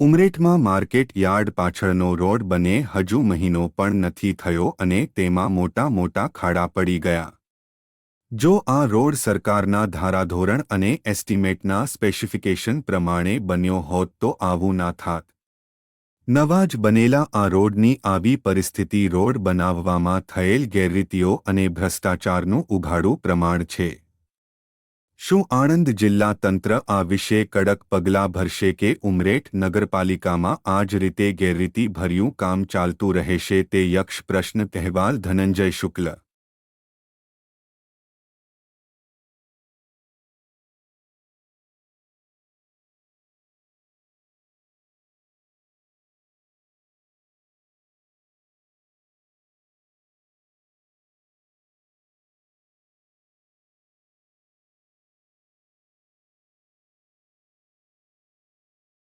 ઉમરેઠમાં market yard પાછળનો road બને હજુ મહિનો પણ નથી થયો અને તેમાં મોટા મોટા ખાડા પડી ગયા. જો આ રોડ સરકારના ધારાધોરણ અને એસ્ટિમેટના સ્પેસિફિકેશન પ્રમાણે બન્યો હોત તો આવું ના થાત. નવા જ બનેલા આ રોડની આવી પરિસ્થિતિ રોડ બનાવવામાં થયેલ ગેરરીતિઓ અને ભ્રષ્ટાચારનું ઉઘાડું પ્રમાણ છે. શું આણંદ જિલ્લા તંત્ર આ વિશે કડક પગલાં ભરશે કે ઉમરેઠ નગરપાલિકામાં આ જ રીતે ગેરરીતિ ભર્યું કામ ચાલતું રહેશે તે યક્ષ પ્રશ્ન કહેવાલ ધનંજય શુક્લ